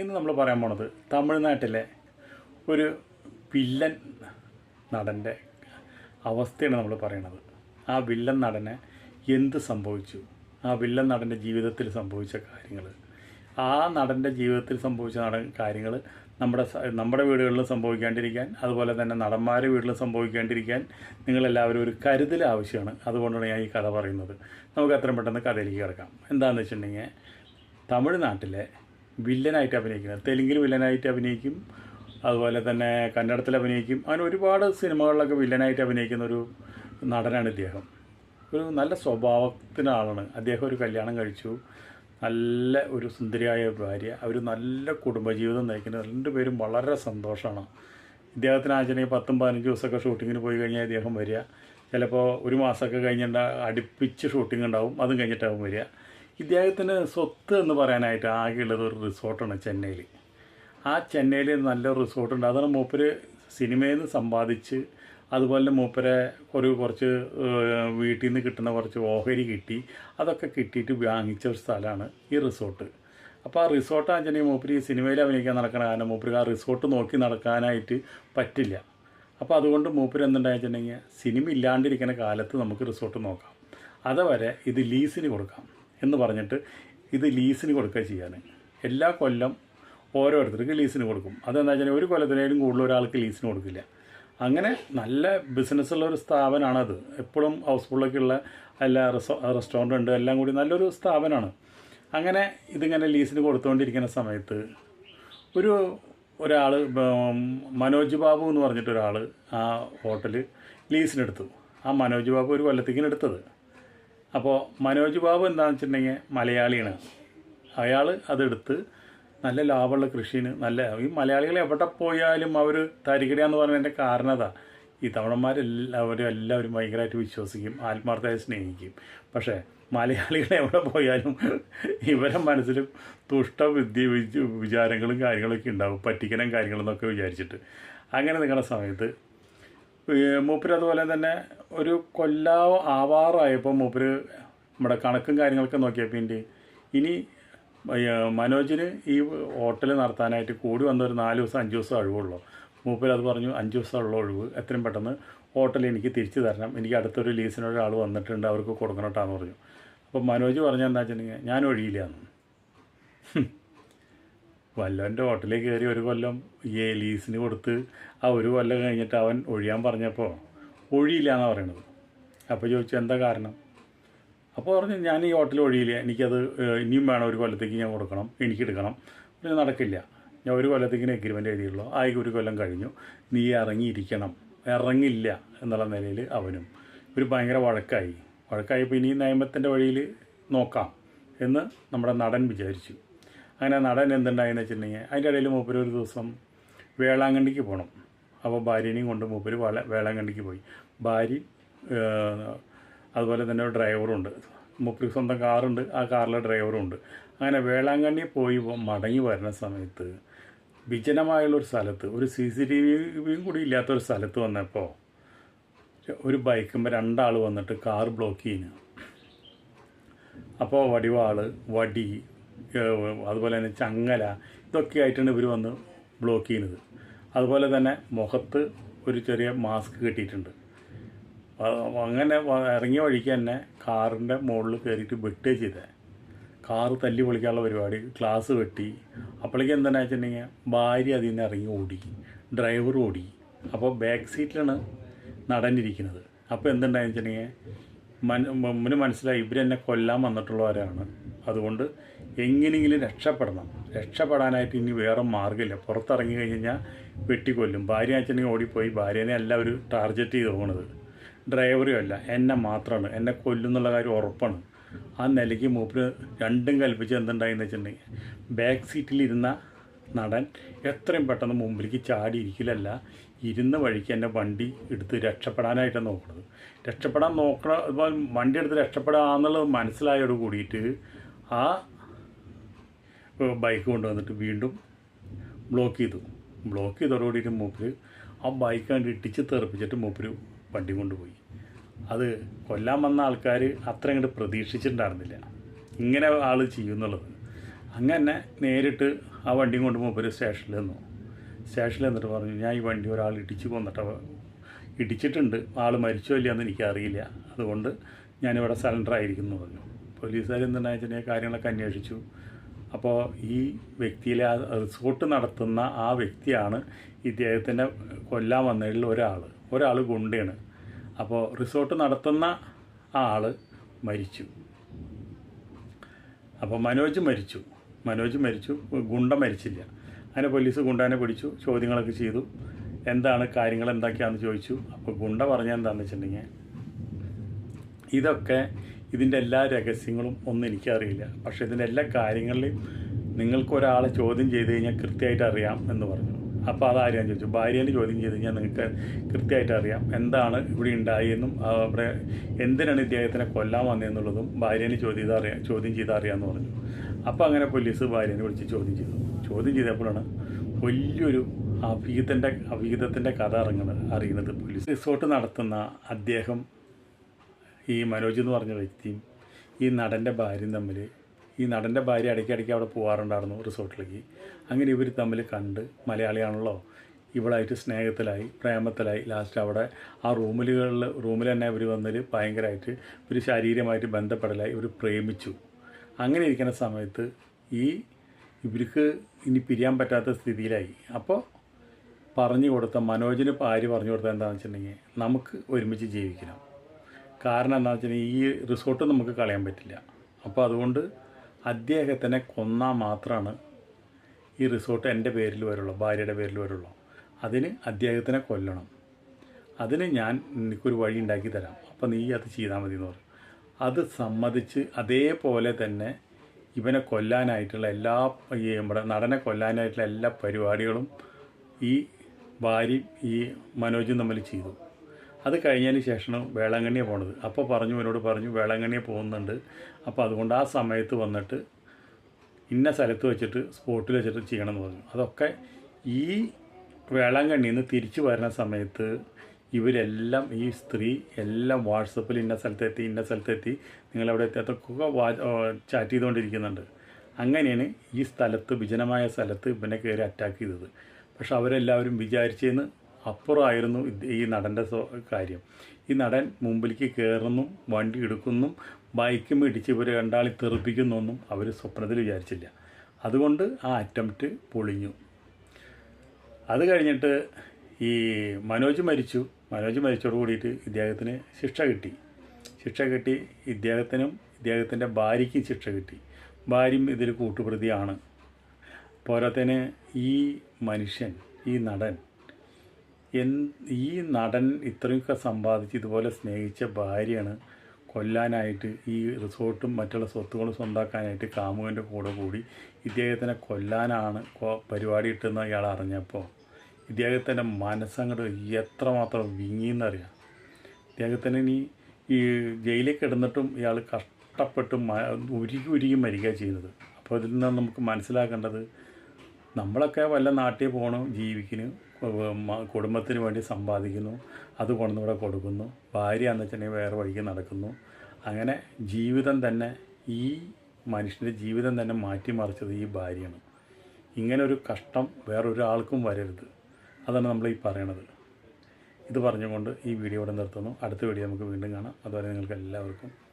ഇന്ന് നമ്മൾ പറയാൻ പോണത് തമിഴ്നാട്ടിലെ ഒരു വില്ലൻ നടന്റെ അവസ്ഥയാണ് നമ്മൾ പറയണത്. ആ വില്ലൻ നടനെ എന്ത് സംഭവിച്ചു? ആ വില്ലൻ നടന്റെ ജീവിതത്തിൽ സംഭവിച്ച കാര്യങ്ങൾ ആ നടന്റെ ജീവിതത്തിൽ സംഭവിച്ച നട കാര്യങ്ങൾ നമ്മുടെ നമ്മുടെ വീടുകളിലും സംഭവിക്കാണ്ടിരിക്കാൻ അതുപോലെ തന്നെ നടന്മാരുടെ വീട്ടിലും സംഭവിക്കാണ്ടിരിക്കാൻ നിങ്ങളെല്ലാവരും ഒരു കരുതൽ ആവശ്യമാണ്. അതുകൊണ്ടാണ് ഞാൻ ഈ കഥ പറയുന്നത്. നമുക്ക് അത്രയും പെട്ടെന്ന് കഥയിലേക്ക് കിടക്കാം. എന്താണെന്ന് വെച്ചിട്ടുണ്ടെങ്കിൽ തമിഴ്നാട്ടിലെ വില്ലനായിട്ട് അഭിനയിക്കുന്നത്. തെലുങ്കിൽ വില്ലനായിട്ട് അഭിനയിക്കും. അതുപോലെ തന്നെ കന്നഡത്തിൽ അഭിനയിക്കും. അങ്ങനെ ഒരുപാട് സിനിമകളിലൊക്കെ വില്ലനായിട്ട് അഭിനയിക്കുന്ന ഒരു നടനാണ് ഇദ്ദേഹം. ഒരു നല്ല സ്വഭാവത്തിന് ആളാണ്. അദ്ദേഹം ഒരു കല്യാണം കഴിച്ചു. നല്ല ഒരു സുന്ദരിയായ ഭാര്യ. അവർ നല്ല കുടുംബജീവിതം നയിക്കുന്ന. രണ്ടുപേരും വളരെ സന്തോഷമാണ്. ഇദ്ദേഹത്തിന് ആചരണയിൽ പത്തും പതിനഞ്ച് ദിവസമൊക്കെ ഷൂട്ടിങ്ങിന് പോയി കഴിഞ്ഞാൽ ഇദ്ദേഹം വരിക. ചിലപ്പോൾ ഒരു മാസമൊക്കെ കഴിഞ്ഞിട്ട് അടുപ്പിച്ച് ഷൂട്ടിംഗ് ഉണ്ടാവും. അതും കഴിഞ്ഞിട്ടാവും വരിക. ഇദ്ദേഹത്തിന് സ്വത്ത് എന്ന് പറയാനായിട്ട് ആകെയുള്ളത് ഒരു റിസോർട്ടാണ് ചെന്നൈയിൽ. ആ ചെന്നൈയിൽ നല്ല റിസോർട്ടുണ്ട്. അതാണ് മൂപ്പര് സിനിമയിൽ നിന്ന് സമ്പാദിച്ച് അതുപോലെ മൂപ്പരെ ഒരു കുറച്ച് വീട്ടിൽ നിന്ന് കിട്ടുന്ന കുറച്ച് ഓഹരി കിട്ടി. അതൊക്കെ കിട്ടിയിട്ട് വാങ്ങിച്ച ഒരു സ്ഥലമാണ് ഈ റിസോർട്ട്. അപ്പോൾ ആ റിസോർട്ട് ആണെന്നുണ്ടെങ്കിൽ മൂപ്പര് ഈ സിനിമയിൽ അഭിനയിക്കാൻ നടക്കണ കാരണം മൂപ്പര് ആ റിസോർട്ട് നോക്കി നടക്കാനായിട്ട് പറ്റില്ല. അപ്പോൾ അതുകൊണ്ട് മൂപ്പര് എന്തുണ്ടായിട്ടുണ്ടെങ്കിൽ സിനിമ ഇല്ലാണ്ടിരിക്കുന്ന കാലത്ത് നമുക്ക് റിസോർട്ട് നോക്കാം. അതുവരെ ഇത് ലീസിന് കൊടുക്കാം. എന്ന് പറഞ്ഞിട്ട് ഇത് ലീസിന് കൊടുക്കുക ചെയ്യാൻ എല്ലാ കൊല്ലം ഓരോരുത്തർക്ക് ലീസിന് കൊടുക്കും. അതെന്താ വെച്ചാൽ ഒരു കൊല്ലത്തിനേലും കൂടുതൽ ഒരാൾക്ക് ലീസിന് കൊടുക്കില്ല. അങ്ങനെ നല്ല ബിസിനസ്സുള്ള ഒരു സ്ഥാപനമാണത് എപ്പോഴും ഹൗസ്ഫുള്ളൊക്കെയുള്ള എല്ലാ റെസ്റ്റോ റെസ്റ്റോറന്റ് ഉണ്ട്. എല്ലാം കൂടി നല്ലൊരു സ്ഥാപനമാണ് അങ്ങനെ ഇതിങ്ങനെ ലീസിന് കൊടുത്തുകൊണ്ടിരിക്കുന്ന സമയത്ത് ഒരു ഒരാൾ മനോജ് ബാബു എന്ന് പറഞ്ഞിട്ടൊരാൾ ആ ഹോട്ടൽ ലീസിനെടുത്തു ആ മനോജ് ബാബു ഒരു കൊല്ലത്തേക്കിന് എടുത്തത്. അപ്പോൾ മനോജ് ബാബു എന്താണെന്ന് വെച്ചിട്ടുണ്ടെങ്കിൽ മലയാളിയാണ്. അയാൾ അതെടുത്ത് നല്ല ലാഭമുള്ള കൃഷിന് നല്ല ഈ മലയാളികൾ എവിടെ പോയാലും അവർ തരികിടയെന്ന് പറഞ്ഞതിന്റെ കാരണത. ഈ തമിഴന്മാരെല്ലാവരും എല്ലാവരും ഭയങ്കരമായിട്ട് വിശ്വസിക്കും ആത്മാർത്ഥമായി സ്നേഹിക്കും. പക്ഷേ മലയാളികൾ എവിടെ പോയാലും ഇവരെ മനസ്സിലും തുഷ്ട വിദ്യ വിചാരങ്ങളും കാര്യങ്ങളൊക്കെ ഉണ്ടാവും പറ്റിക്കണം കാര്യങ്ങളെന്നൊക്കെ വിചാരിച്ചിട്ട്. അങ്ങനെ നിങ്ങളുടെ സമയത്ത് മൂപ്പര് അതുപോലെ തന്നെ ഒരു കൊല്ലാവ് ആവാറായപ്പോൾ മൂപ്പര് നമ്മുടെ കണക്കും കാര്യങ്ങളൊക്കെ നോക്കിയപ്പോൾ ഇന്റെ ഇനി മനോജിന് ഈ ഹോട്ടൽ നടത്താനായിട്ട് കൂടി വന്ന ഒരു നാല് ദിവസം അഞ്ച് ദിവസം ഒഴിവുള്ളൂ. മൂപ്പര് അത് പറഞ്ഞു അഞ്ച് ദിവസമുള്ള ഒഴിവ്. എത്രയും പെട്ടെന്ന് ഹോട്ടൽ എനിക്ക് തിരിച്ചു തരണം. എനിക്ക് അടുത്തൊരു ലീസിനൊരാൾ വന്നിട്ടുണ്ട് അവർക്ക് കൊടുക്കണം കേട്ടോ എന്ന് പറഞ്ഞു. അപ്പോൾ മനോജ് പറഞ്ഞ എന്താ വെച്ചിട്ടുണ്ടെങ്കിൽ ഞാൻ ഒഴിയില്ല എന്ന്. വല്ലവന്റെ ഹോട്ടലിൽ കയറി ഒരു കൊല്ലം ഈ ലീസിന് കൊടുത്ത് ആ ഒരു കൊല്ലം കഴിഞ്ഞിട്ട് അവൻ ഒഴിയാൻ പറഞ്ഞപ്പോൾ ഒഴിയില്ല എന്നാണ് പറയണത്. അപ്പോൾ ചോദിച്ചു എന്താ കാരണം? അപ്പോൾ പറഞ്ഞു ഞാൻ ഈ ഹോട്ടലിൽ ഒഴിയില്ല. എനിക്കത് ഇനിയും വേണം ഒരു കൊല്ലത്തേക്ക് ഞാൻ കൊടുക്കണം. എനിക്ക് എടുക്കണം പിന്നെ നടക്കില്ല. ഞാൻ ഒരു കൊല്ലത്തേക്ക് എഗ്രിമെന്റ് എഴുതിയുള്ളൂ. ആ ഒരു കൊല്ലം കഴിഞ്ഞു. നീ ഇറങ്ങിയിരിക്കണം. ഇറങ്ങില്ല എന്നുള്ള നിലയിൽ അവനും. ഒരു ഭയങ്കര വഴക്കായി. വഴക്കായപ്പോൾ ഇനി നിയമത്തിന്റെ വഴിയിൽ നോക്കാം എന്ന് നമ്മുടെ നടൻ വിചാരിച്ചു. അങ്ങനെ നടൻ എന്തുണ്ടായെന്ന് വെച്ചിട്ടുണ്ടെങ്കിൽ അതിന്റെ ഇടയിൽ മൂപ്പര് ഒരു ദിവസം വേളാങ്കണ്ണിക്ക് പോകണം അപ്പോൾ ഭാര്യനെയും കൊണ്ട് മൂപ്പര് വള വേളാങ്കണ്ണിക്ക് പോയി. ഭാര്യ അതുപോലെ തന്നെ ഒരു ഡ്രൈവറും ഉണ്ട് മൂപ്പര് സ്വന്തം കാറുണ്ട്. ആ കാറിലെ ഡ്രൈവറും ഉണ്ട് അങ്ങനെ വേളാങ്കണ്ണി പോയി മടങ്ങി വരുന്ന സമയത്ത് വിജനമായുള്ള ഒരു സ്ഥലത്ത് ഒരു സി സി ടി വിയും കൂടി ഇല്ലാത്തൊരു സ്ഥലത്ത് വന്നപ്പോൾ ഒരു ബൈക്കുമ്പോൾ രണ്ടാൾ വന്നിട്ട് കാർ ബ്ലോക്ക് ചെയ്യുന്നു. അപ്പോൾ വടിവാൾ വടി അതുപോലെ തന്നെ ചങ്ങല ഇതൊക്കെ ആയിട്ടാണ് ഇവർ വന്ന് ബ്ലോക്ക് ചെയ്യുന്നത്. അതുപോലെ തന്നെ മുഖത്ത് ഒരു ചെറിയ മാസ്ക് കെട്ടിയിട്ടുണ്ട്. അങ്ങനെ ഇറങ്ങിയ വഴിക്ക് തന്നെ കാറിന്റെ മുകളിൽ കയറിയിട്ട് വെട്ടുകയും ചെയ്തേ. കാറ് തല്ലി പൊളിക്കാനുള്ള പരിപാടി ക്ലാസ് വെട്ടി. അപ്പോഴേക്കും എന്താണെന്ന് വെച്ചിട്ടുണ്ടെങ്കിൽ ഭാര്യ അതിൽ നിന്ന് ഇറങ്ങി ഓടി ഡ്രൈവർ ഓടി. അപ്പോൾ ബാക്ക് സീറ്റിലാണ് നടന്നിരിക്കുന്നത്. അപ്പോൾ എന്തുണ്ടായെന്ന് വെച്ചിട്ടുണ്ടെങ്കിൽ മൻ മുമ്പിന് മനസ്സിലായി ഇവരെന്നെ കൊല്ലാൻ വന്നിട്ടുള്ളവരാണ്. അതുകൊണ്ട് എങ്ങനെയെങ്കിലും രക്ഷപ്പെടണം. രക്ഷപ്പെടാനായിട്ട് ഇനി വേറെ മാർഗമില്ല പുറത്തിറങ്ങി കഴിഞ്ഞാൽ വെട്ടിക്കൊല്ലും. ഭാര്യ അച്ഛനെ ഓടിപ്പോയി. ഭാര്യനെ അല്ല ഒരു ടാർഗറ്റ് ചെയ്ത് പോകുന്നത് ഡ്രൈവറും അല്ല. എന്നെ മാത്രമാണ്. എന്നെ കൊല്ലുന്നുള്ള കാര്യം ഉറപ്പാണ്. ആ നിലയ്ക്ക് മൂപ്പര് രണ്ടും കൽപ്പിച്ച് എന്തുണ്ടായെന്ന് വെച്ചിട്ടുണ്ടെങ്കിൽ ബാക്ക് സീറ്റിലിരുന്ന നടൻ എത്രയും പെട്ടെന്ന് മുമ്പിലേക്ക് ചാടി ഇരിക്കലല്ല. ഇരുന്ന വഴിക്ക് എന്റെ വണ്ടി എടുത്ത് രക്ഷപ്പെടാനായിട്ടാണ് നോക്കുന്നത് രക്ഷപ്പെടാൻ നോക്കണ വണ്ടി എടുത്ത് രക്ഷപ്പെടാന്നുള്ളത് മനസ്സിലായോട് കൂടിയിട്ട് ആ ബൈക്ക് കൊണ്ടുവന്നിട്ട് വീണ്ടും ബ്ലോക്ക് ചെയ്തു. ബ്ലോക്ക് ചെയ്തതോടുകൂടിയിട്ട് മൂപ്പര് ആ ബൈക്ക് കണ്ട് ഇട്ടിച്ച് തെറിപ്പിച്ചിട്ട് മൂപ്പര് വണ്ടി കൊണ്ടുപോയി. അത് കൊല്ലാൻ വന്ന ആൾക്കാർ അത്ര അങ്ങോട്ട് പ്രതീക്ഷിച്ചിട്ടുണ്ടായിരുന്നില്ല. ഇങ്ങനെ ആൾ ചെയ്യുന്നുള്ളത്. അങ്ങനെ നേരിട്ട് ആ വണ്ടിയും കൊണ്ട് മൂപ്പര് സ്റ്റേഷനിൽ നിന്നു. സ്റ്റേഷനിൽ നിന്നിട്ട് പറഞ്ഞു ഞാൻ ഈ വണ്ടി ഒരാൾ ഇടിച്ച് കൊന്നിട്ട് ഇടിച്ചിട്ടുണ്ട്. ആൾ മരിച്ചോ ഇല്ലയെന്ന് എനിക്കറിയില്ല. അതുകൊണ്ട് ഞാനിവിടെ സിലിണ്ടർ ആയിരിക്കുന്നു എന്ന് പറഞ്ഞു. പോലീസുകാർ എന്തെന്ന് വെച്ചിട്ടുണ്ടെങ്കിൽ കാര്യങ്ങളൊക്കെ അന്വേഷിച്ചു. അപ്പോൾ ഈ വ്യക്തിയിലെ ആ റിസോർട്ട് നടത്തുന്ന ആ വ്യക്തിയാണ് ഇദ്ദേഹത്തിന്റെ കൊല്ലാൻ വന്നതിൽ ഒരാൾ ഒരാൾ ഗുണ്ടയാണ്. അപ്പോൾ റിസോർട്ട് നടത്തുന്ന ആൾ മരിച്ചു. അപ്പോൾ മനോജ് മരിച്ചു. മനോജ് മരിച്ചു. ഗുണ്ട മരിച്ചില്ല. അങ്ങനെ പോലീസ് ഗുണ്ടാനെ പിടിച്ചു ചോദ്യങ്ങളൊക്കെ ചെയ്തു. എന്താണ് കാര്യങ്ങൾ എന്തൊക്കെയാണെന്ന് ചോദിച്ചു. അപ്പോൾ ഗുണ്ട പറഞ്ഞ എന്താണെന്ന് വെച്ചിട്ടുണ്ടെങ്കിൽ ഇതൊക്കെ ഇതിന്റെ എല്ലാ രഹസ്യങ്ങളും ഒന്നും എനിക്കറിയില്ല. പക്ഷേ ഇതിന്റെ എല്ലാ കാര്യങ്ങളിലും നിങ്ങൾക്ക് ഒരാളെ ചോദ്യം ചെയ്ത് കഴിഞ്ഞാൽ കൃത്യമായിട്ട് അറിയാം എന്ന് പറഞ്ഞു. അപ്പോൾ അതാരും ചോദിച്ചു. ഭാര്യേനെ ചോദ്യം ചെയ്ത് കഴിഞ്ഞാൽ നിങ്ങൾക്ക് കൃത്യമായിട്ട് അറിയാം. എന്താണ് ഇവിടെ ഉണ്ടായെന്നും അവിടെ എന്തിനാണ് ഇദ്ദേഹത്തിനെ കൊല്ലാൻ വന്നതെന്നുള്ളതും ഭാര്യേനെ ചോദ്യം ചെയ്ത് അറിയാം ചോദ്യം ചെയ്ത് അറിയാമെന്ന് പറഞ്ഞു. അപ്പോൾ അങ്ങനെ പോലീസ് ഭാര്യേനെ വിളിച്ച് ചോദ്യം ചെയ്തു. ചോദ്യം ചെയ്തപ്പോഴാണ് വലിയൊരു അവിഹിതന്റെ അഭിഹിതത്തിന്റെ കഥ ഇറങ്ങുന്നത് അറിയുന്നത് പോലീസ്. റിസോർട്ട് നടത്തുന്ന അദ്ദേഹം ഈ മനോജ് എന്ന് പറഞ്ഞ വ്യക്തിയും ഈ നടന്റെ ഭാര്യയും തമ്മിൽ ഈ നടന്റെ ഭാര്യ ഇടയ്ക്കിടയ്ക്ക് അവിടെ പോകാറുണ്ടായിരുന്നു റിസോർട്ടിലേക്ക്. അങ്ങനെ ഇവർ തമ്മിൽ കണ്ട് മലയാളിയാണല്ലോ ഇവളായിട്ട് സ്നേഹത്തിലായി പ്രേമത്തിലായി. ലാസ്റ്റ് അവിടെ ആ റൂമിലുകളിൽ റൂമിൽ തന്നെ ഇവർ വന്നതിൽ ഭയങ്കരമായിട്ട് ഇവർ ശാരീരികമായിട്ട് ബന്ധപ്പെടലായി ഇവർ പ്രേമിച്ചു. അങ്ങനെ ഇരിക്കുന്ന സമയത്ത് ഈ ഇവർക്ക് ഇനി പിരിയാൻ പറ്റാത്ത സ്ഥിതിയിലായി. അപ്പോൾ പറഞ്ഞു കൊടുത്ത മനോജിന് ഭാര്യ പറഞ്ഞു കൊടുത്ത എന്താണെന്ന് വെച്ചിട്ടുണ്ടെങ്കിൽ നമുക്ക് ഒരുമിച്ച് ജീവിക്കണം. കാരണം എന്താണെന്ന് വെച്ചാൽ ഈ റിസോർട്ട് നമുക്ക് കളയാൻ പറ്റില്ല. അപ്പോൾ അതുകൊണ്ട് അദ്ദേഹത്തിനെ കൊന്നാൽ മാത്രമാണ് ഈ റിസോർട്ട് എന്റെ പേരിൽ വരുള്ളൂ ഭാര്യയുടെ പേരിൽ വരുള്ളൂ. അതിന് അദ്ദേഹത്തിനെ കൊല്ലണം. അതിന് ഞാൻ എനിക്കൊരു വഴി ഉണ്ടാക്കി തരാം. അപ്പോൾ നീ അത് ചെയ്താൽ മതി എന്ന് പറഞ്ഞു. അത് സമ്മതിച്ച് അതേപോലെ തന്നെ ഇവനെ കൊല്ലാനായിട്ടുള്ള എല്ലാ ഈ നമ്മുടെ നടനെ കൊല്ലാനായിട്ടുള്ള എല്ലാ പരിപാടികളും ഈ ഭാര്യയും ഈ മനോജും തമ്മിൽ ചെയ്തു. അത് കഴിഞ്ഞതിന് ശേഷമാണ് വേളാങ്കണ്ണിയെ പോണത്. അപ്പോൾ പറഞ്ഞു എന്നോട് പറഞ്ഞു വേളാങ്കണ്ണിയെ പോകുന്നുണ്ട്. അപ്പോൾ അതുകൊണ്ട് ആ സമയത്ത് വന്നിട്ട് ഇന്ന സ്ഥലത്ത് വെച്ചിട്ട് സ്പോട്ടിൽ വെച്ചിട്ട് ചെയ്യണമെന്ന് പറഞ്ഞു. അതൊക്കെ ഈ വേളാങ്കണ്ണിയിൽ നിന്ന് തിരിച്ചു വരുന്ന സമയത്ത് ഇവരെല്ലാം ഈ സ്ത്രീ എല്ലാം വാട്സപ്പിൽ ഇന്ന സ്ഥലത്തെത്തി ഇന്ന സ്ഥലത്തെത്തി നിങ്ങളവിടെ എത്തി അതൊക്കെ വാ ചാറ്റ് ചെയ്തുകൊണ്ടിരിക്കുന്നുണ്ട്. അങ്ങനെയാണ് ഈ സ്ഥലത്ത് വിജനമായ സ്ഥലത്ത് ഇവനെ കയറി അറ്റാക്ക് ചെയ്തത്. പക്ഷെ അവരെല്ലാവരും വിചാരിച്ചതിന് അപ്പുറമായിരുന്നു ഈ നടന്റെ കാര്യം. ഈ നടൻ മുമ്പിലേക്ക് കയറുന്നു വണ്ടി എടുക്കുന്നു ബൈക്കും ഇടിച്ച് ഇവർ രണ്ടാളി തെറിപ്പിക്കുന്നൊന്നും അവർ സ്വപ്നത്തിൽ വിചാരിച്ചില്ല. അതുകൊണ്ട് ആ അറ്റംപ്റ്റ് പൊളിഞ്ഞു. അത് കഴിഞ്ഞിട്ട് ഈ മനോജ് മരിച്ചു. മനോജ് മരിച്ചോട് കൂടിയിട്ട് ഇദ്ദേഹത്തിന് ശിക്ഷ കിട്ടി. ശിക്ഷ കിട്ടി. ഇദ്ദേഹത്തിനും ഇദ്ദേഹത്തിന്റെ ഭാര്യയ്ക്കും ശിക്ഷ കിട്ടി. ഭാര്യയും ഇതിൽ കൂട്ടുപ്രതിയാണ്. പോരാത്തതിന് ഈ മനുഷ്യൻ ഈ നടൻ എൻ ഈ നടൻ ഇത്രയൊക്കെ സമ്പാദിച്ച് ഇതുപോലെ സ്നേഹിച്ച ഭാര്യയാണ് കൊല്ലാനായിട്ട് ഈ റിസോർട്ടും മറ്റുള്ള സ്വത്തുക്കളും സ്വന്താക്കാനായിട്ട് കാമുകന്റെ കൂടെ കൂടി ഇദ്ദേഹത്തിനെ കൊല്ലാനാണ് പരിപാടി ഇട്ടെന്ന് ഇയാൾ അറിഞ്ഞപ്പോൾ ഇദ്ദേഹത്തിന്റെ മനസ്സങ്ങോട്ട് എത്രമാത്രം വിങ്ങിയെന്നറിയാം. ഇദ്ദേഹത്തിന് ഇനി ഈ ജയിലിൽ കിടന്നിട്ടും ഇയാൾ കഷ്ടപ്പെട്ട് ഉരുകി ഉരുകി മരിക്കുക ചെയ്യുന്നത്. അപ്പോൾ ഇതിൽ നിന്ന് നമുക്ക് മനസ്സിലാക്കേണ്ടത് നമ്മളൊക്കെ വല്ല നാട്ടിൽ പോകണം ജീവിക്കുന്നു കുടുംബത്തിന് വേണ്ടി സമ്പാദിക്കുന്നു. അത് കൊണ്ടുവന്നിവിടെ കൊടുക്കുന്നു. ഭാര്യ എന്ന് വെച്ചിട്ടുണ്ടെങ്കിൽ വേറെ വഴിക്ക് നടക്കുന്നു. അങ്ങനെ ജീവിതം തന്നെ ഈ മനുഷ്യന്റെ ജീവിതം തന്നെ മാറ്റിമറിച്ചത് ഈ ഭാര്യയാണ്. ഇങ്ങനൊരു കഷ്ടം വേറൊരാൾക്കും വരരുത്. അതാണ് നമ്മൾ ഈ പറയണത്. ഇത് പറഞ്ഞുകൊണ്ട് ഈ വീഡിയോ ഇവിടെ നിർത്തുന്നു. അടുത്ത വീഡിയോ നമുക്ക് വീണ്ടും കാണാം. അതുവരെ നിങ്ങൾക്ക് എല്ലാവർക്കും